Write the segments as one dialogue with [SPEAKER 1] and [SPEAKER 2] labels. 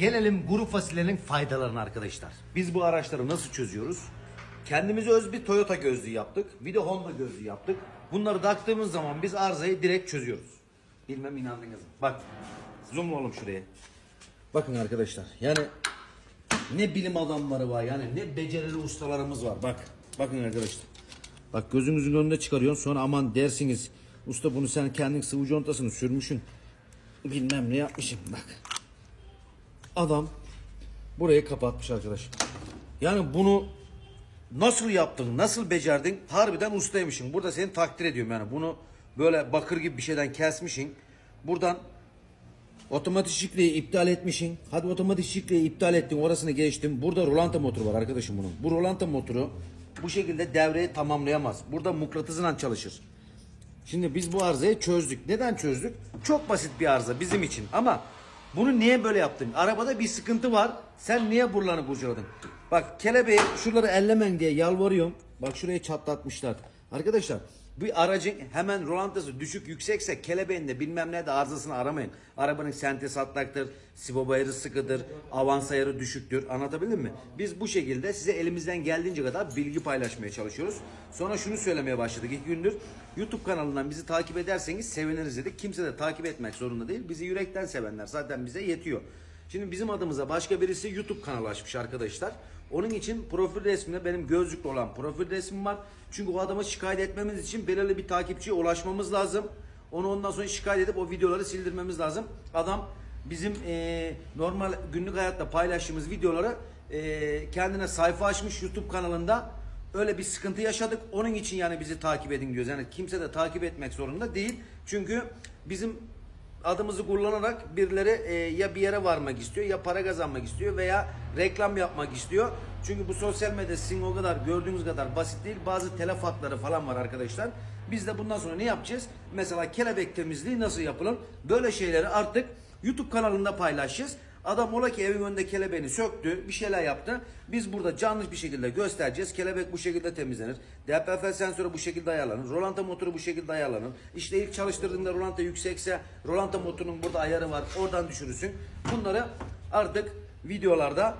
[SPEAKER 1] Gelelim kuru fasulyenin faydalarına arkadaşlar. Biz bu araçları nasıl çözüyoruz? Kendimize öz bir Toyota gözlüğü yaptık. Bir de Honda gözlüğü yaptık. Bunları taktığımız zaman biz arızayı direkt çözüyoruz. Bilmem inandınız mı? Bak zoomla oğlum şuraya. Bakın arkadaşlar yani ne bilim adamları var yani ne becerili ustalarımız var. Bak bakın arkadaşlar. Bak gözünüzün önünde çıkarıyorsun sonra aman dersiniz. Usta bunu sen kendin sıvı contasını sürmüşsün. Bilmem ne yapmışsın bak. Adam burayı kapatmış arkadaş. Yani bunu nasıl yaptın, nasıl becerdin? Harbiden ustaymışsın. Burada seni takdir ediyorum yani. Bunu böyle bakır gibi bir şeyden kesmişsin. Buradan otomatik şifreyi iptal etmişsin. Hadi otomatik şifreyi iptal ettin. Orasını geçtim. Burada rolanta motoru var arkadaşım bunun. Bu rolanta motoru bu şekilde devreyi tamamlayamaz. Burada mıknatısla çalışır. Şimdi biz bu arızayı çözdük. Neden çözdük? Çok basit bir arıza bizim için ama bunu niye böyle yaptın? Arabada bir sıkıntı var. Sen niye buralarını kurcaladın? Bak kelebeği şuraları ellemen diye yalvarıyorum. Bak şurayı çatlatmışlar. Arkadaşlar bir aracın hemen rolantası düşük yüksekse kelebeğinde bilmem ne de arızasını aramayın. Arabanın sentez atlaktır, sibob ayarı sıkıdır, avans ayarı düşüktür. Anlatabildim mi? Biz bu şekilde size elimizden geldiğince kadar bilgi paylaşmaya çalışıyoruz. Sonra şunu söylemeye başladık iki gündür. YouTube kanalından bizi takip ederseniz seviniriz dedik. Kimse de takip etmek zorunda değil. Bizi yürekten sevenler zaten bize yetiyor. Şimdi bizim adımıza başka birisi YouTube kanalı açmış arkadaşlar. Onun için profil resminde benim gözlüklü olan profil resmim var. Çünkü o adama şikayet etmemiz için belirli bir takipçiye ulaşmamız lazım. Onu ondan sonra şikayet edip o videoları sildirmemiz lazım. Adam bizim eee, normal günlük hayatta paylaştığımız videoları eee, kendine sayfa açmış YouTube kanalında. Öyle bir sıkıntı yaşadık. Onun için yani bizi takip edin diyoruz. Yani kimse de takip etmek zorunda değil. Çünkü bizim adımızı kullanarak birileri e, ya bir yere varmak istiyor ya para kazanmak istiyor veya reklam yapmak istiyor. Çünkü bu sosyal medya sizin o kadar gördüğünüz kadar basit değil. Bazı telef hakları falan var arkadaşlar. Biz de bundan sonra ne yapacağız? Mesela kelebek temizliği nasıl yapılır? Böyle şeyleri artık YouTube kanalında paylaşacağız. Adam ola ki evin önünde kelebeğini söktü, bir şeyler yaptı. Biz burada canlı bir şekilde göstereceğiz. Kelebek bu şekilde temizlenir. DPF sensörü bu şekilde ayarlanır. Rolanta motoru bu şekilde ayarlanır. İşte ilk çalıştırdığında rolanta yüksekse rolanta motorunun burada ayarı var. Oradan düşürürsün. Bunları artık videolarda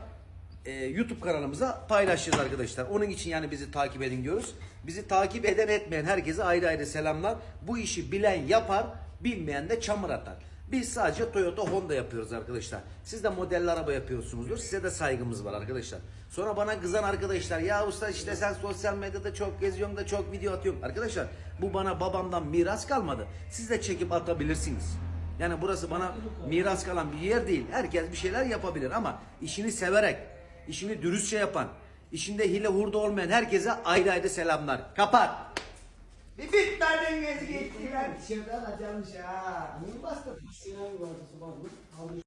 [SPEAKER 1] e, YouTube kanalımıza paylaşacağız arkadaşlar. Onun için yani bizi takip edin diyoruz. Bizi takip eden etmeyen herkese ayrı ayrı selamlar. Bu işi bilen yapar, bilmeyen de çamur atar. Biz sadece Toyota Honda yapıyoruz arkadaşlar. Siz de modelli araba yapıyorsunuzdur. Size de saygımız var arkadaşlar. Sonra bana kızan arkadaşlar ya usta işte sen sosyal medyada çok geziyorsun da çok video atıyorsun. Arkadaşlar bu bana babamdan miras kalmadı. Siz de çekip atabilirsiniz. Yani burası bana miras kalan bir yer değil. Herkes bir şeyler yapabilir ama işini severek, işini dürüstçe yapan, işinde hile hurda olmayan herkese ayrı ayrı selamlar. Kapat.
[SPEAKER 2] Bir bitmeden gezgi ettiler.
[SPEAKER 3] Dışarıdan açılmış ha. Niye bastın? Sinan vardı sabah.